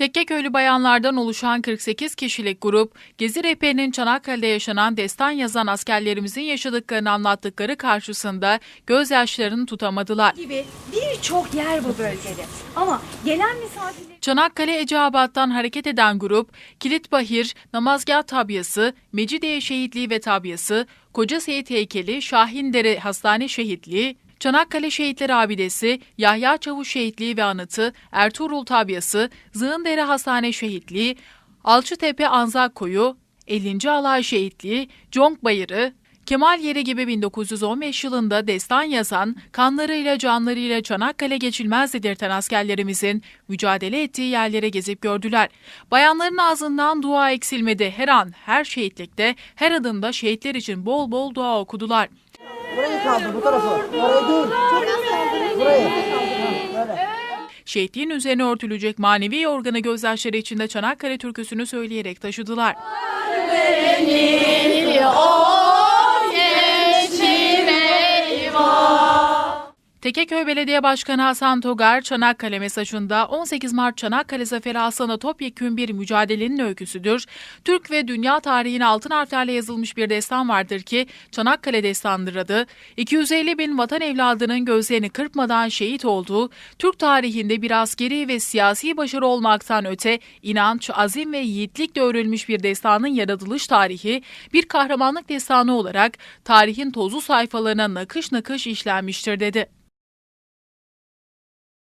Tekkeköylü bayanlardan oluşan 48 kişilik grup, Gezi rehberinin Çanakkale'de yaşanan destan yazan askerlerimizin yaşadıklarını anlattıkları karşısında gözyaşlarını tutamadılar. gibi birçok yer bu bölgede. Ama gelen misafirler Çanakkale Eceabat'tan hareket eden grup, Kilitbahir, Namazgah Tabyası, Mecidiye Şehitliği ve Tabyası, Koca Seyit Heykeli, Şahindere Hastane Şehitliği, Çanakkale Şehitler Abidesi, Yahya Çavuş Şehitliği ve Anıtı, Ertuğrul Tabyası, Zığındere Hastane Şehitliği, Alçıtepe Anzak Koyu, 50. Alay Şehitliği, Conk Bayırı, Kemal Yeri gibi 1915 yılında destan yazan, kanlarıyla canlarıyla Çanakkale geçilmez dedirten askerlerimizin mücadele ettiği yerlere gezip gördüler. Bayanların ağzından dua eksilmedi. Her an, her şehitlikte, her adımda şehitler için bol bol dua okudular. Burayı kaldır bu tarafı. Orayı değil. Burayı. Böyle. Şehitliğin üzerine örtülecek manevi organı gözyaşları içinde Çanakkale türküsünü söyleyerek taşıdılar. Tekeköy Belediye Başkanı Hasan Togar, Çanakkale mesajında 18 Mart Çanakkale Zaferi aslında topyekün bir mücadelenin öyküsüdür. Türk ve dünya tarihine altın harflerle yazılmış bir destan vardır ki Çanakkale destanıdır adı. 250 bin vatan evladının gözlerini kırpmadan şehit olduğu, Türk tarihinde bir askeri ve siyasi başarı olmaktan öte inanç, azim ve yiğitlikle örülmüş bir destanın yaratılış tarihi, bir kahramanlık destanı olarak tarihin tozlu sayfalarına nakış nakış işlenmiştir dedi.